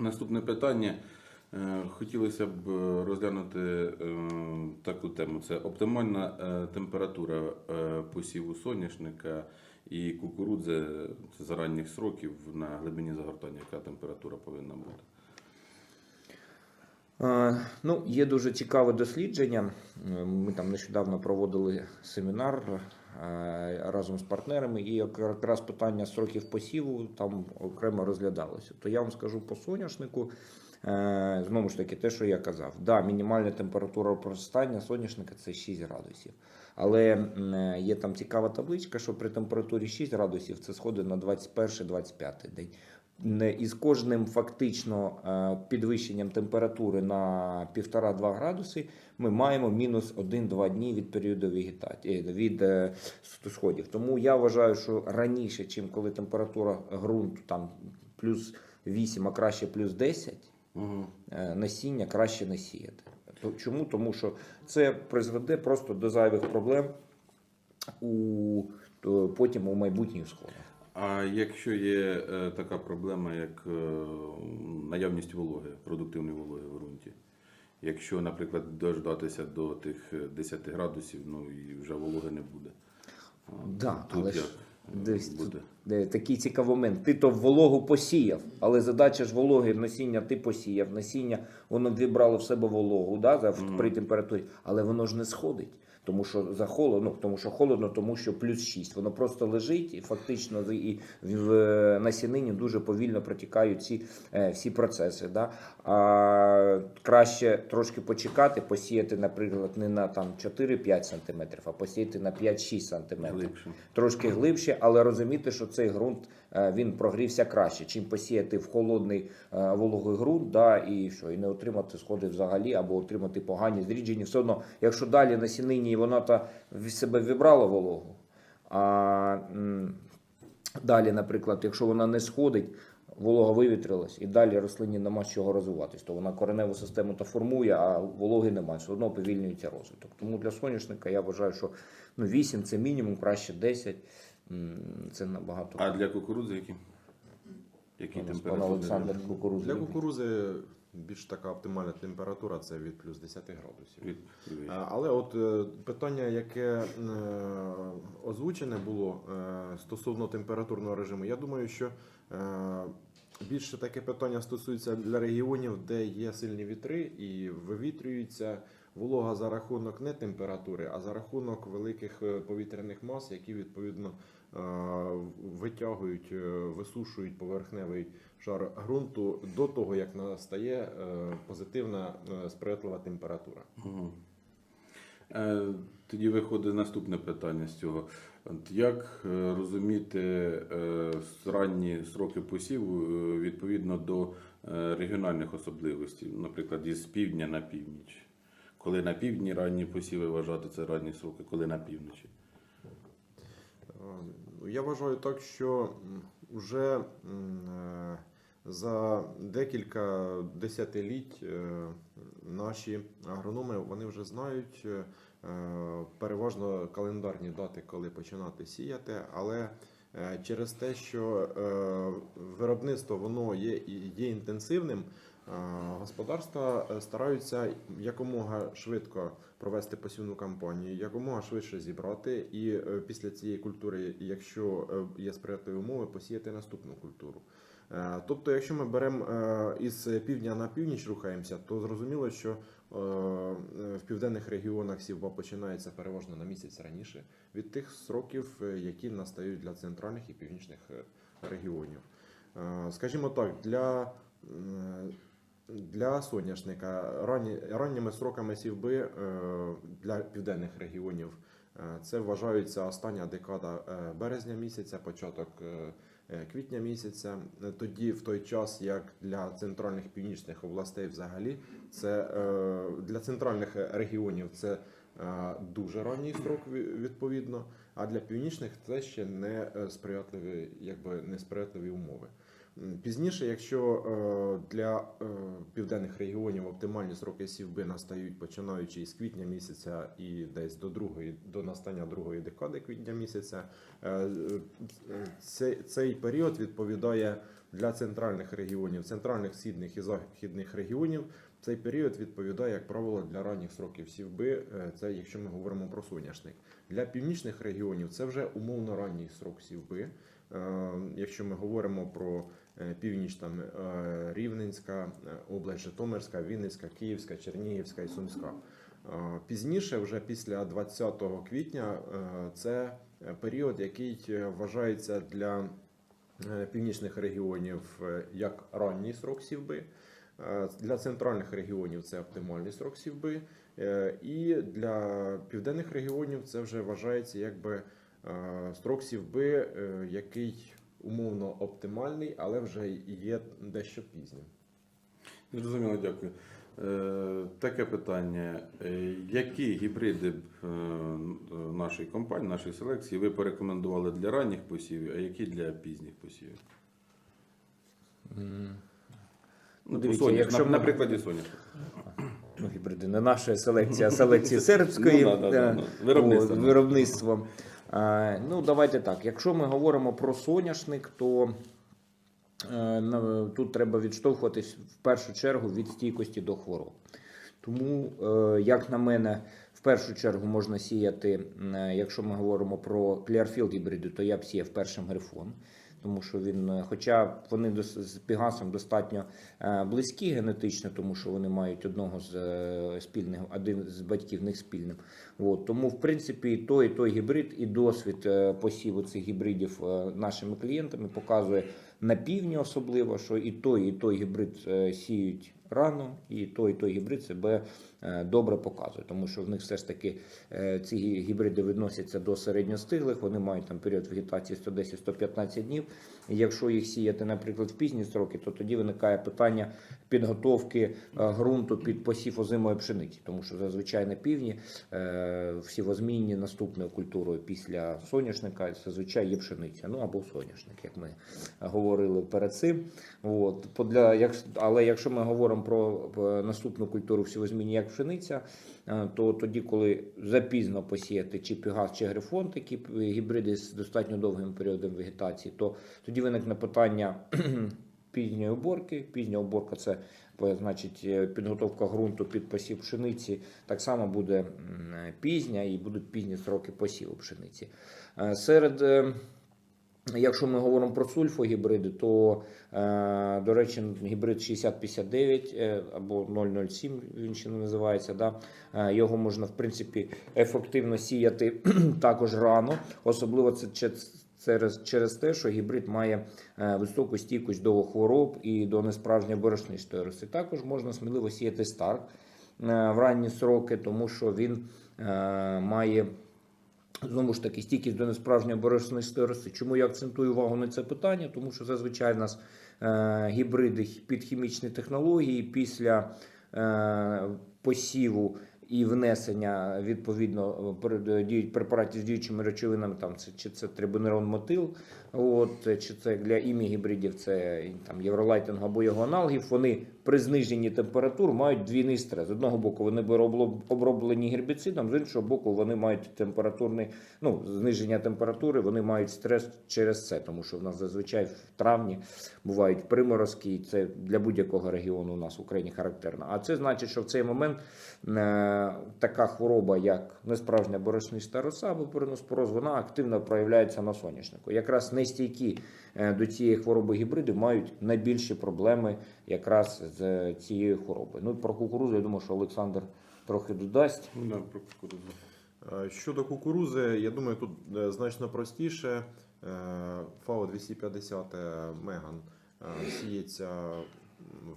Наступне питання. Е, Хотілося б е, розглянути е, таку тему. Це оптимальна температура посіву соняшника і кукурудзи за ранніх сроків на глибині загортання. Яка температура повинна бути? Ну, є дуже цікаве дослідження. Ми там нещодавно проводили семінар разом з партнерами, і якраз питання сроків посіву там окремо розглядалося. То я вам скажу по соняшнику. е, Знову ж таки, те, що я казав, да, мінімальна температура проростання соняшника це 6 градусів. Але е, є там цікава табличка, що при температурі 6 градусів це сходить на 21-25 день. Не- І з кожним фактично е, підвищенням температури на 1,5-2 градуси ми маємо мінус 1-2 дні від періоду вегетації е, від е, сходів. Тому я вважаю, що раніше, чим коли температура ґрунту там плюс 8, а краще плюс 10, Угу. насіння краще не сіяти. Чому? Тому що це призведе просто до зайвих проблем у то потім у майбутніх сходах. А якщо є е, така проблема, як е, наявність вологи, продуктивної вологи в ґрунті? Якщо, наприклад, дождатися до тих е, 10 градусів, ну і вже вологи не буде. Да, тут але ж як е, десь тут буде? де, такий цікавий момент. Ти то вологу посіяв, але задача ж вологи насіння ти посіяв. Насіння воно вібрало в себе вологу да, при температурі, але воно ж не сходить. Тому що за холодно, тому що холодно, тому що плюс 6. Воно просто лежить і фактично і в е, насінині дуже повільно протікають ці е, всі процеси. Да? А краще трошки почекати, посіяти, наприклад, не на там 4-5 см, а посіяти на 5-6 см Глибше. трошки глибше, але розуміти, що цей ґрунт е, він прогрівся краще, чим посіяти в холодний е, вологий ґрунт, да, і що, і не отримати сходи взагалі, або отримати погані зрідження. Все одно, якщо далі на сінині вона та в себе вібрала вологу, а далі, наприклад, якщо вона не сходить. Волога вивітрилась і далі рослині нема з чого розвиватись. То вона кореневу систему то формує, а вологи немає. Все одно повільнюється розвиток. Тому для соняшника я вважаю, що ну, 8 це мінімум, краще 10. Це набагато. А для кукурудзи які? Які температури? Олександр кукурудзи. Для любить. кукурузи більш така оптимальна температура це від плюс 10 градусів. Від- від- Е, Але от е, питання, яке е, озвучене було стосовно температурного режиму, я думаю, що більше таке питання стосується для регіонів, де є сильні вітри і вивітрюється волога за рахунок не температури, а за рахунок великих повітряних мас, які відповідно витягують, е, висушують поверхневий шар ґрунту до того, як настає е, позитивна е, сприятлива температура. Е, Тоді виходить наступне питання з цього. Як е, розуміти е, ранні сроки посіву е, відповідно до е, регіональних особливостей, наприклад, із півдня на північ? Коли на півдні ранні посіви вважати це ранні сроки, коли на півночі? Е, Я вважаю так, що вже е, за декілька десятиліть е, наші агрономи вони вже знають переважно календарні дати, коли починати сіяти, але через те, що виробництво воно є, є інтенсивним, господарства стараються якомога швидко провести посівну кампанію, якомога швидше зібрати, і е, після цієї культури, якщо е, є сприятливі умови, посіяти наступну культуру. Е, Тобто, якщо ми беремо із півдня на північ рухаємося, то зрозуміло, що в південних регіонах сівба починається переважно на місяць раніше від тих сроків, які настають для центральних і північних регіонів. Скажімо так, для для соняшника ранні, ранніми сроками сівби е, для південних регіонів е, це вважається остання декада е, березня місяця, початок квітня місяця. Тоді, в той час, як для центральних північних областей, взагалі, це для центральних регіонів це дуже ранній строк відповідно. А для північних це ще не сприятливі, якби не сприятливі умови. Пізніше, якщо е, для е, південних регіонів оптимальні сроки сівби настають починаючи із квітня місяця і десь до другої до настання другої декади квітня місяця, е, цей, період відповідає для центральних регіонів, центральних, східних і західних регіонів цей період відповідає, як правило, для ранніх сроків сівби. Це якщо ми говоримо про соняшник. Для північних регіонів це вже умовно ранній срок сівби. Якщо ми говоримо про північ, там е, Рівненська е, область, Житомирська, Вінницька, Київська, Чернігівська і Сумська. Е, Пізніше, вже після 20 квітня, е, це період, який е, вважається для е, північних регіонів е, як ранній срок сівби. Е, Для центральних регіонів це оптимальний срок сівби, е, і для південних регіонів це вже вважається якби е, строк сівби, е, який умовно оптимальний, але вже є дещо пізнім. Зрозуміло, дякую. Е, Таке питання. Е, Які гібриди е, нашої компанії, нашої селекції ви порекомендували для ранніх посівів, а які для пізніх посівів? Ну, Дивіться, соняшник, якщо на, на прикладі соняшника. Ну, гібриди не наша селекція, а селекції сербської Ну, да, да, да, ну, виробництво. виробництвом. Е, Ну, давайте так. Якщо ми говоримо про соняшник, то е, тут треба відштовхуватись в першу чергу від стійкості до хвороб. Тому, е, як на мене, в першу чергу можна сіяти, якщо ми говоримо про Clearfield гібриди, то я б сіяв першим грифон. Тому що він, е, хоча вони з Пігасом достатньо е, близькі генетично, тому що вони мають одного з е, спільних, один з батьків них спільним. От, тому, в принципі, і той, і той гібрид, і досвід посіву цих гібридів нашими клієнтами показує на півдні особливо, що і той, і той гібрид е, сіють рано, і той, і той гібрид себе е, добре показує, тому що в них все ж таки е, ці гібриди відносяться до середньостиглих, вони мають там період вегетації 110-115 днів. Якщо їх сіяти, наприклад, в пізні строки, то тоді виникає питання підготовки е, ґрунту під посів озимої пшениці, тому що зазвичай на півдні е, всівозмінні наступною культурою після соняшника зазвичай є пшениця, ну або соняшник, як ми говорили перед цим. От, для, як, але якщо ми говоримо про е, наступну культуру всівозмінні, як пшениця, то тоді, коли запізно посіяти чи пігас, чи грифон, такі гібриди з достатньо довгим періодом вегетації, то тоді виникне питання пізньої уборки. Пізня уборка це значить е, підготовка ґрунту під посів пшениці. Так само буде пізня і будуть пізні сроки посіву пшениці. Е, Серед е, Якщо ми говоримо про сульфогібриди, то, до речі, гібрид 6059 е, або 007 він ще не називається. Да? Його можна, в принципі, ефективно сіяти також рано, особливо це через, через те, що гібрид має е, високу стійкість до хвороб і до несправжньої борошнистої роси. Також можна сміливо сіяти старт е, в ранні сроки, тому що він е, має. Знову ж таки, стійкість до несправжньої борошнистої роси. Чому я акцентую увагу на це питання? Тому що зазвичай в нас е, гібриди під хімічні технології після е, посіву і внесення відповідно перед- діють препаратів з діючими речовинами, там це чи це трибунерон мотил, от чи це для імі гібридів, це там євролайтинг або його аналогів. Вони при зниженні температур мають двійний стрес. З одного боку, вони оброблені гербіцидом, з іншого боку, вони мають температурний, ну зниження температури, вони мають стрес через це, тому що в нас зазвичай в травні бувають приморозки, і це для будь-якого регіону у нас в Україні характерно. А це значить, що в цей момент е, така хвороба, як несправжня борошниста роса або переноспороз, вона активно проявляється на соняшнику. Якраз нестійкі е, до цієї хвороби гібриди мають найбільші проблеми якраз з цією хворобою. Ну про кукурудзу, я думаю, що Олександр трохи додасть. Ну, да, про кукурудзу. Е, Щодо кукурузи, я думаю, тут е, значно простіше. Е, ФАО 250 Меган е, сіється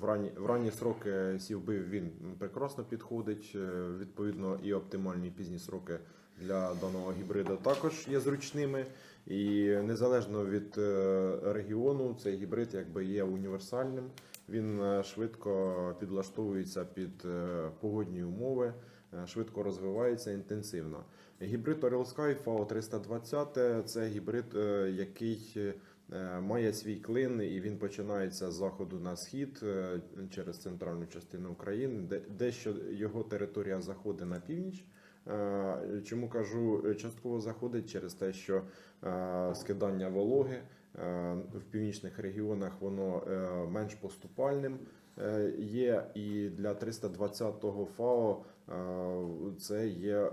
в ранні, в ранні сроки сівби він прекрасно підходить. Е, Відповідно, і оптимальні пізні сроки для даного гібрида також є зручними. І незалежно від е, регіону, цей гібрид якби є універсальним. Він е, швидко підлаштовується під погодні умови, швидко розвивається інтенсивно. Гібрид Oriel Sky FAO 320 це гібрид, який має свій клин, і він починається з заходу на схід е, через центральну частину України, де дещо його територія заходить на північ. Е, Чому кажу, е, частково заходить? Через те, що е, скидання вологи Е, В північних регіонах воно е, менш поступальним е, є, і для 320-го ФАО е, це є е,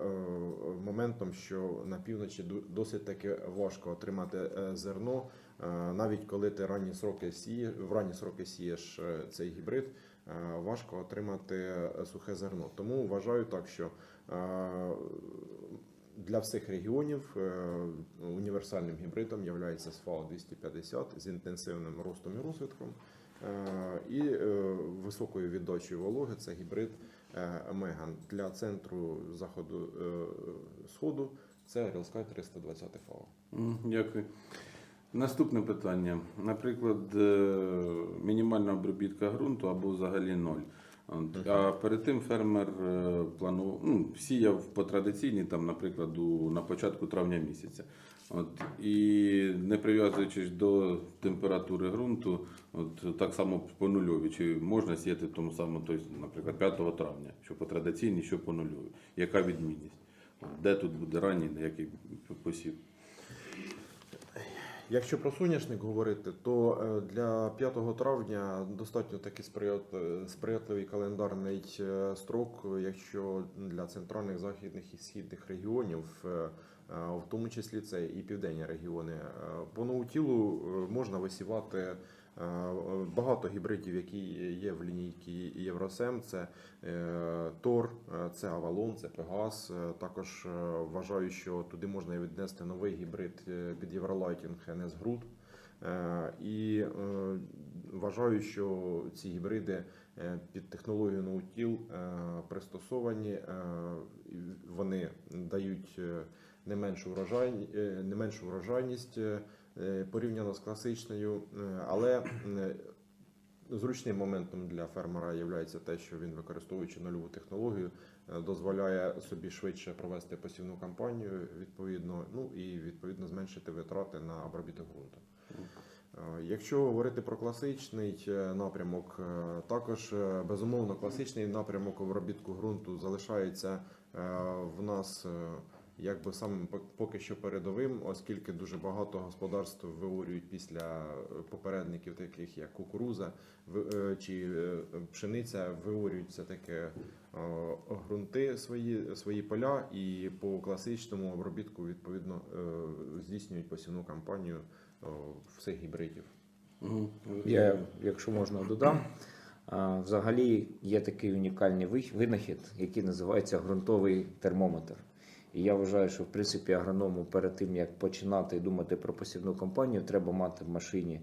моментом, що на півночі досить таки важко отримати е, зерно, Е, навіть коли ти ранні сроки сієш, в ранні сроки сієш е, цей гібрид, е, важко отримати е, сухе зерно. Тому вважаю так, що е, для всіх регіонів е, універсальним гібридом є СФАО 250 з інтенсивним ростом і розвитком е, і е, високою віддачею вологи. Це гібрид е, Меган для центру заходу е, сходу. Це Real 320 ФАО. Дякую. Наступне питання. Наприклад, е, мінімальна обробітка ґрунту або взагалі ноль. А перед тим фермер е, планував, ну, сіяв по традиційній, там, наприклад, у, на початку травня місяця. От, і не прив'язуючись до температури ґрунту, от, так само по нульові, чи можна сіяти в тому самому, тобто, наприклад, 5 травня, що по традиційній, що по нульовій. Яка відмінність? Де тут буде ранній, який посів? Якщо про соняшник говорити, то е, для 5 травня достатньо такий е, сприятливий календарний е, строк, якщо для центральних, західних і східних регіонів, в тому числі це і південні регіони. По ноутілу можна висівати багато гібридів, які є в лінійці Євросем. Це е, Тор, е, це Авалон, це Пегас. Е, Також е, вважаю, що туди можна віднести новий гібрид е, під Євролайтінг NS Груд. Е, І е, вважаю, що ці гібриди е, під технологію ноутіл пристосовані, е, вони дають е, не меншу врожай, е, не меншу врожайність е, е, порівняно з класичною, е, але е, Зручним моментом для фермера є те, що він, використовуючи нульову технологію, е, дозволяє собі швидше провести посівну кампанію, відповідно, ну і відповідно зменшити витрати на обробіток ґрунту. Е, Якщо говорити про класичний е, напрямок, е, також е, безумовно класичний напрямок обробітку ґрунту залишається е, в нас е, якби самим пок- поки що передовим, оскільки дуже багато господарств виорюють після е, попередників, таких як кукуруза в- е, чи е, пшениця, виорюють все таки ґрунти свої, свої поля, і по класичному обробітку відповідно здійснюють посівну кампанію всіх гібридів. Я, якщо можна, додам. Взагалі є такий унікальний винахід, який називається ґрунтовий термометр. І я вважаю, що в принципі агроному перед тим як починати думати про посівну кампанію, треба мати в машині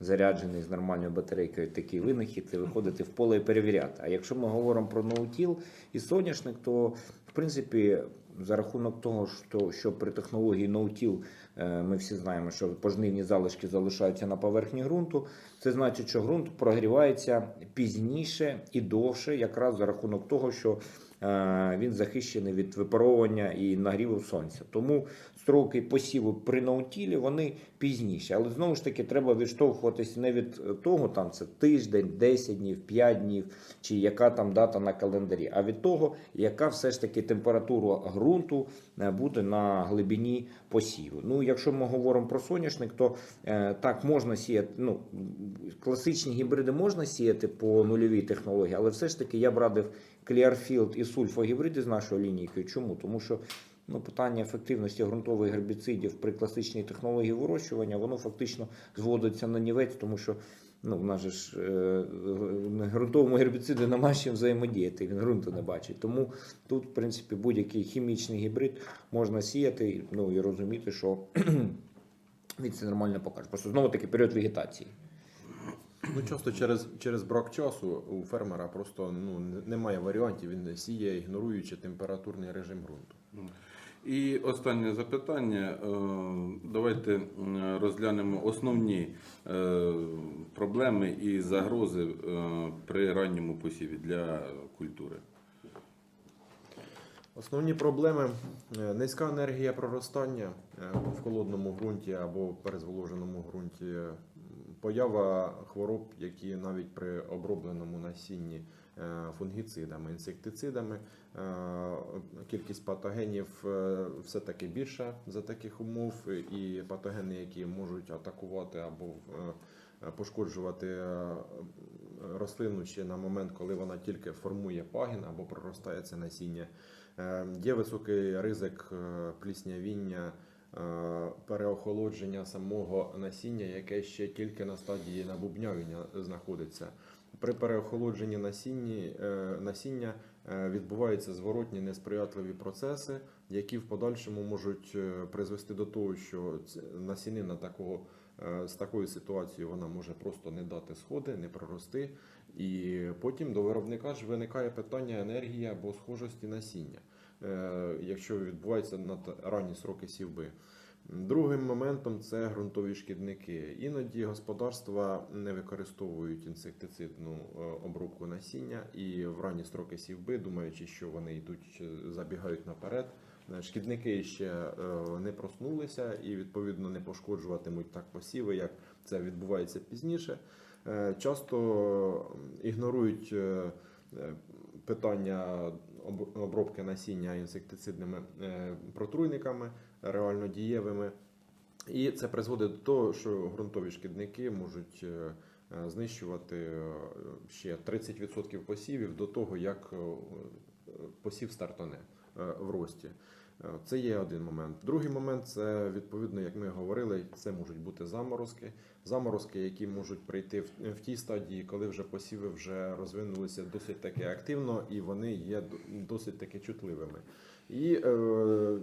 заряджений з нормальною батарейкою такий винахід і виходити в поле і перевіряти. А якщо ми говоримо про ноутіл і соняшник, то в принципі за рахунок того, що, при технології ноутіл ми всі знаємо, що пожнивні залишки залишаються на поверхні ґрунту. Це значить, що ґрунт прогрівається пізніше і довше, якраз за рахунок того, що е, він захищений від випаровування і нагріву сонця. Тому строки посіву при наутілі вони пізніші. Але знову ж таки треба відштовхуватися не від е, того, там це тиждень, 10 днів, 5 днів, чи яка там дата на календарі, а від того, яка все ж таки температура ґрунту е, буде на глибині посіву. Ну, якщо ми говоримо про соняшник, то е, так можна сіяти. Ну, класичні гібриди можна сіяти по нульовій технології, але все ж таки я б радив Clearfield і сульфогібриди з нашою лінійкою. Чому? Тому що ну, питання ефективності ґрунтових гербіцидів при класичній технології вирощування, воно фактично зводиться на нівець, тому що ну, в нас же ж е, ґрунтовому гербіциду нема з чим взаємодіяти, він ґрунту не бачить. Тому тут, в принципі, будь-який хімічний гібрид можна сіяти ну, і розуміти, що він це нормально покаже. Просто знову таки період вегетації. Ну, часто через, через брак часу у фермера просто ну, немає варіантів, він сіє, ігноруючи температурний режим ґрунту. І останнє запитання. Е, Давайте розглянемо основні е, проблеми і загрози е, при ранньому посіві для культури. Основні проблеми низька енергія проростання в холодному ґрунті або перезволоженому ґрунті. Поява хвороб, які навіть при обробленому насінні фунгіцидами, інсектицидами, е, кількість патогенів е, все-таки більша за таких умов, і патогени, які можуть атакувати або е, пошкоджувати е, рослину ще на момент, коли вона тільки формує пагін або проростає це насіння. Е, Є високий ризик е, пліснявіння, е, переохолодження самого насіння, яке ще тільки на стадії набубнявіння знаходиться. При переохолодженні насінні, е, насіння е, відбуваються зворотні несприятливі процеси, які в подальшому можуть е, призвести до того, що насінина такого з такою ситуацією вона може просто не дати сходи, не прорости. І потім до виробника ж виникає питання енергії або схожості насіння, якщо відбувається на ранні сроки сівби. Другим моментом це ґрунтові шкідники. Іноді господарства не використовують інсектицидну е, обробку насіння і в ранні строки сівби, думаючи, що вони йдуть, е, забігають наперед. Е, Шкідники ще не проснулися і відповідно не пошкоджуватимуть так посіви, як це відбувається пізніше. Часто ігнорують питання об- обробки насіння інсектицидними протруйниками реально дієвими. І це призводить до того, що ґрунтові шкідники можуть е, знищувати е, ще 30% посівів до того, як е, посів стартане в рості. Це є один момент. Другий момент це відповідно, як ми говорили, це можуть бути заморозки. Заморозки, які можуть прийти в тій стадії, коли вже посіви вже розвинулися досить таки активно і вони є досить таки чутливими. І е,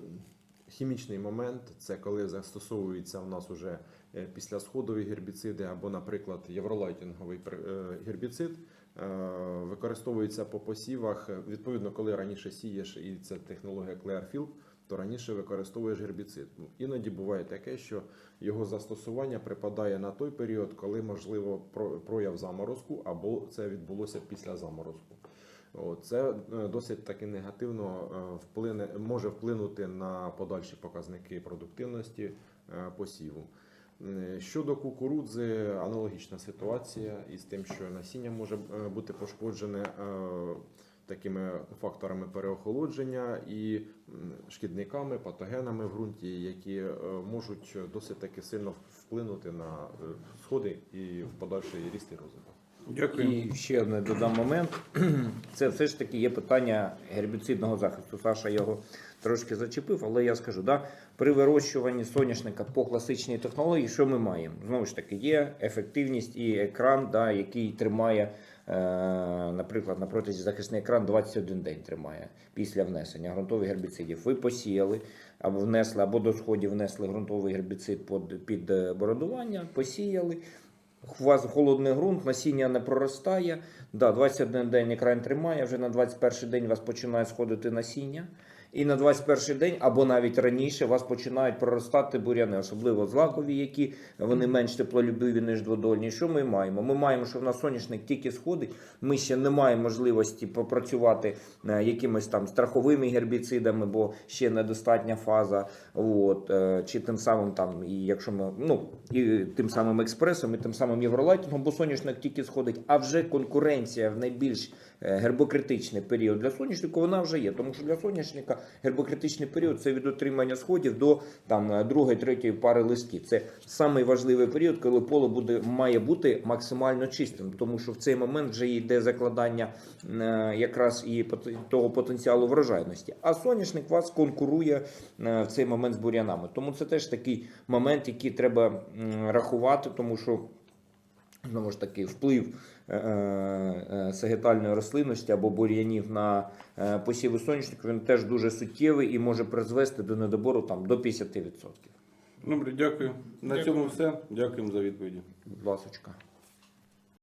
хімічний момент це коли застосовується в нас уже е, післясходові гербіциди або, наприклад, євролайтинговий пр- е, гербіцид. е, Використовується по посівах. Відповідно, коли раніше сієш, і це технологія Clearfield, то раніше використовуєш гербіцид. Ну, Іноді буває таке, що його застосування припадає на той період, коли можливо про- прояв заморозку, або це відбулося після заморозку. Це е, досить таки негативно е, вплине, може вплинути на подальші показники продуктивності е, посіву. Щодо кукурудзи, аналогічна ситуація із тим, що насіння може бути пошкоджене такими факторами переохолодження і шкідниками, патогенами в ґрунті, які можуть досить таки сильно вплинути на сходи і в подальший ріст і розвиток. Дякую. І ще одне додам момент. Це все ж таки є питання гербіцидного захисту. Саша його трошки зачепив, але я скажу, да, при вирощуванні соняшника по класичній технології, що ми маємо? Знову ж таки, є ефективність і екран, да, який тримає, е, наприклад, на протязі захисний екран 21 день тримає після внесення ґрунтових гербіцидів. Ви посіяли або внесли, або до сходів внесли ґрунтовий гербіцид під, е, бородування, посіяли. У вас холодний ґрунт, насіння не проростає. Да, 21 день екран тримає, вже на 21 день у вас починає сходити насіння. І на 21 день, або навіть раніше, вас починають проростати буряни, особливо злакові, які вони менш теплолюбиві, ніж дводольні. Що ми маємо? Ми маємо, що в нас соняшник тільки сходить. Ми ще не маємо можливості попрацювати е, якимись там страховими гербіцидами, бо ще недостатня фаза. От, е, чи тим самим там, і якщо ми ну і тим самим експресом, і тим самим євролайтингом, бо соняшник тільки сходить. А вже конкуренція в найбільш гербокритичний період для соняшника вона вже є. Тому що для соняшника гербокритичний період це від отримання сходів до там е, другої, третьої пари листків. Це самий важливий період, коли поле буде має бути максимально чистим, тому що в цей момент вже йде закладання е, якраз і того потенціалу врожайності. А соняшник вас конкурує е, в цей момент з бур'янами. Тому це теж такий момент, який треба рахувати, тому що знову ж таки вплив е, е, сагітальної рослинності або бур'янів на е, посіви соняшника він теж дуже суттєвий і може призвести до недобору там до 50%. Добре, дякую. На Дякую. цьому все. Дякуємо за відповіді. Будь ласочка.